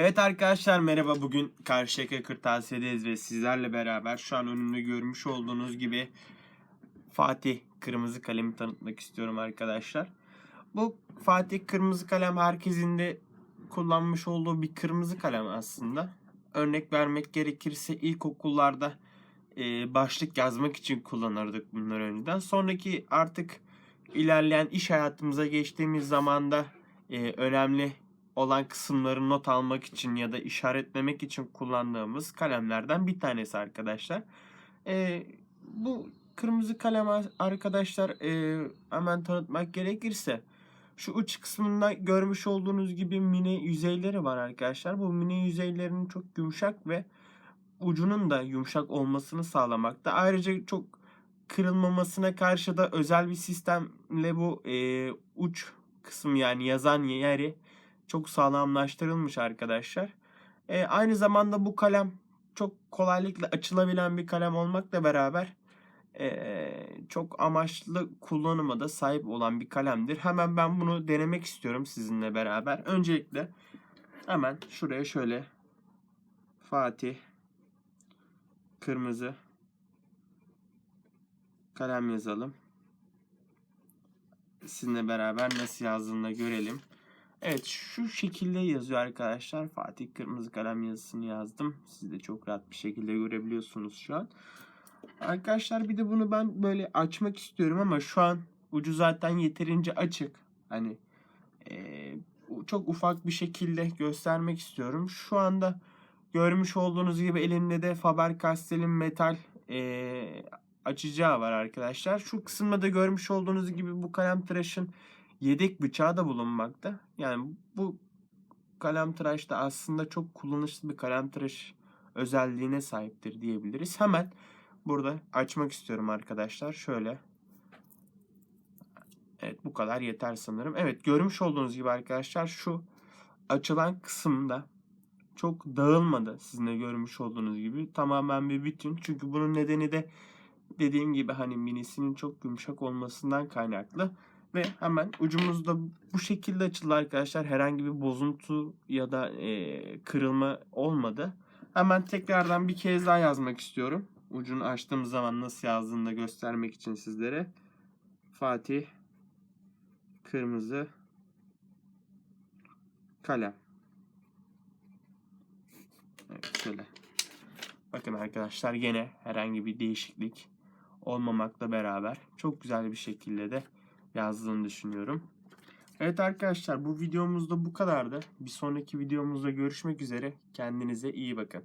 Evet arkadaşlar merhaba bugün Karşıyaka Kırtasiye'deyiz ve sizlerle beraber şu an önümde görmüş olduğunuz gibi Fatih kırmızı kalemi tanıtmak istiyorum arkadaşlar. Bu Fatih kırmızı kalem herkesin de kullanmış olduğu bir kırmızı kalem aslında. Örnek vermek gerekirse ilkokullarda e, başlık yazmak için kullanırdık bunları önceden. Sonraki artık ilerleyen iş hayatımıza geçtiğimiz zamanda e, önemli olan kısımları not almak için ya da işaretlemek için kullandığımız kalemlerden bir tanesi arkadaşlar. E, bu kırmızı kalem ar- arkadaşlar e, hemen tanıtmak gerekirse şu uç kısmında görmüş olduğunuz gibi mini yüzeyleri var arkadaşlar. Bu mini yüzeylerin çok yumuşak ve ucunun da yumuşak olmasını sağlamakta. Ayrıca çok kırılmamasına karşı da özel bir sistemle bu e, uç kısım yani yazan yeri çok sağlamlaştırılmış arkadaşlar. E, aynı zamanda bu kalem çok kolaylıkla açılabilen bir kalem olmakla beraber e, çok amaçlı kullanıma da sahip olan bir kalemdir. Hemen ben bunu denemek istiyorum sizinle beraber. Öncelikle hemen şuraya şöyle Fatih kırmızı kalem yazalım. Sizinle beraber nasıl yazdığını görelim. Evet şu şekilde yazıyor arkadaşlar. Fatih kırmızı kalem yazısını yazdım. Siz de çok rahat bir şekilde görebiliyorsunuz şu an. Arkadaşlar bir de bunu ben böyle açmak istiyorum ama şu an ucu zaten yeterince açık. Hani eee, çok ufak bir şekilde göstermek istiyorum. Şu anda görmüş olduğunuz gibi elimde de Faber-Castell'in metal eee, açacağı var arkadaşlar. Şu kısımda da görmüş olduğunuz gibi bu kalem tıraşın yedek bıçağı da bulunmakta. Yani bu kalem tıraş da aslında çok kullanışlı bir kalem tıraş özelliğine sahiptir diyebiliriz. Hemen burada açmak istiyorum arkadaşlar. Şöyle. Evet bu kadar yeter sanırım. Evet görmüş olduğunuz gibi arkadaşlar şu açılan kısımda çok dağılmadı sizin de görmüş olduğunuz gibi. Tamamen bir bütün. Çünkü bunun nedeni de dediğim gibi hani minisinin çok yumuşak olmasından kaynaklı. Ve hemen ucumuz da bu şekilde açıldı arkadaşlar. Herhangi bir bozuntu ya da e, kırılma olmadı. Hemen tekrardan bir kez daha yazmak istiyorum. Ucunu açtığım zaman nasıl yazdığını da göstermek için sizlere. Fatih kırmızı kalem. Evet şöyle. Bakın arkadaşlar gene herhangi bir değişiklik olmamakla beraber çok güzel bir şekilde de yazdığını düşünüyorum. Evet arkadaşlar bu videomuzda bu kadardı. Bir sonraki videomuzda görüşmek üzere. Kendinize iyi bakın.